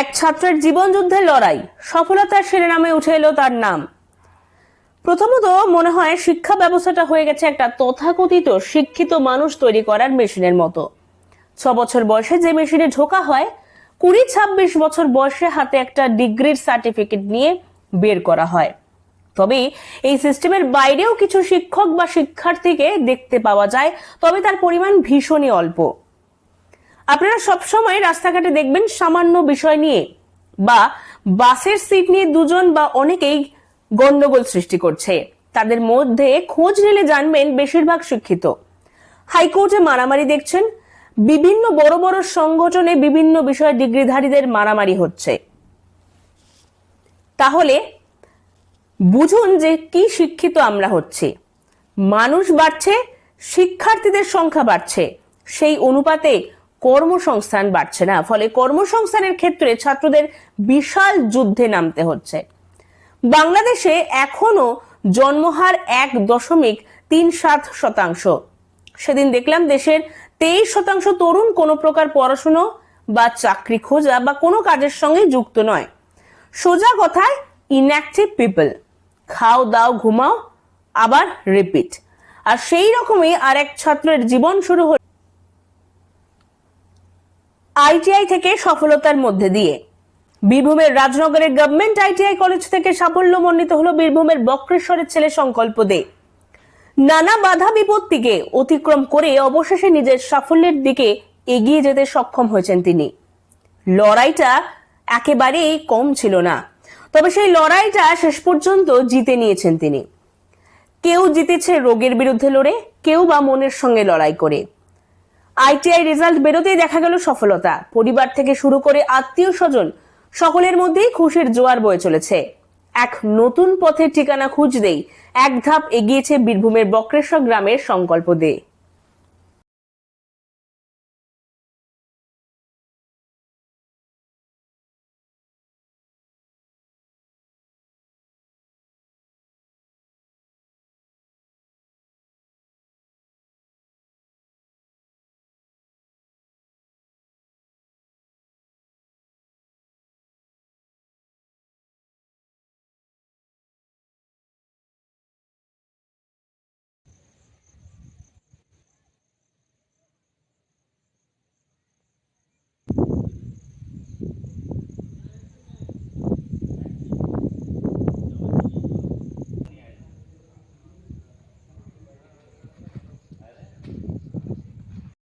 এক ছাত্রের জীবন যুদ্ধের লড়াই। সফলতার শিরোনামে উঠে এলো তার নাম। প্রথমত মনে হয় শিক্ষা ব্যবস্থাটা হয়ে গেছে একটা তথাকথিত শিক্ষিত মানুষ তৈরি করার মেশিনের মতো। ছ বছর বয়সে যে মেশিনে ঢোকা হয়, কুড়ি ছাব্বিশ বছর বয়সে হাতে একটা ডিগ্রির সার্টিফিকেট নিয়ে বের করা হয়। তবে এই সিস্টেমের বাইরেও কিছু শিক্ষক বা শিক্ষার্থীকে দেখতে পাওয়া যায়, তবে তার পরিমাণ ভীষণই অল্প। আপনারা সবসময় রাস্তাঘাটে দেখবেন সামান্য বিষয় নিয়ে বা বাসের সিট নিয়ে দুজন বা অনেকেই গন্ডগোল সৃষ্টি করছে। তাদের মধ্যে খোঁজ নিলে জানবেন বেশিরভাগ শিক্ষিত। হাইকোর্টে মারামারি দেখছেন। বিভিন্ন বড় বড় সংগঠনে বিভিন্ন বিষয়ে ডিগ্রিধারীদের মারামারি হচ্ছে। তাহলে বুঝুন যে কি শিক্ষিত আমরা হচ্ছি। মানুষ বাড়ছে, শিক্ষার্থীদের সংখ্যা বাড়ছে। সেই অনুপাতে কর্মসংস্থান বাড়ছে না, ফলে কর্মসংস্থানের ক্ষেত্রে ছাত্রদের বিশাল যুদ্ধে নামতে হচ্ছে। বাংলাদেশে এখনও জন্মহার এক দশমিক তিন সাত শতাংশ। সেদিন দেখলাম দেশের তেইশ শতাংশ তরুণ কোনো প্রকার পড়াশুনো বা চাকরি খোঁজা বা কোনো কাজের সঙ্গে যুক্ত নয়। সোজা কথায় ইনঅ্যাক্টিভ পিপল খাও, দাও, ঘুমাও, আবার রিপিট আর সেই রকমই আর এক ছাত্রের জীবন শুরু হল আইটিআই থেকে সফলতার মধ্যে দিয়ে। বীরভূমের রাজনগরের গভর্নমেন্ট আইটিআই কলেজ থেকে সাফল্য সাফল্যমণ্ডিত হলো বীরভূমের বক্রেশ্বরের ছেলে সংকল্প দে। নানা বাধা বিপত্তিকে অতিক্রম করে অবশেষে নিজের সাফল্যের দিকে এগিয়ে যেতে সক্ষম হয়েছেন তিনি। লড়াইটা একেবারেই কম ছিল না, তবে সেই লড়াইটা শেষ পর্যন্ত জিতে নিয়েছেন তিনি। কেউ জিতেছে রোগের বিরুদ্ধে লড়ে, কেউ বা মনের সঙ্গে লড়াই করে। আইটিআই রেজাল্ট বেরোতেই দেখা গেল সফলতা। পরিবার থেকে শুরু করে আত্মীয় স্বজন, সকলের মধ্যেই খুশির জোয়ার বয়ে চলেছে। এক নতুন পথের ঠিকানা খুঁজতেই এক ধাপ এগিয়েছে বীরভূমের বক্রেশ্বর গ্রামের সংকল্প দে।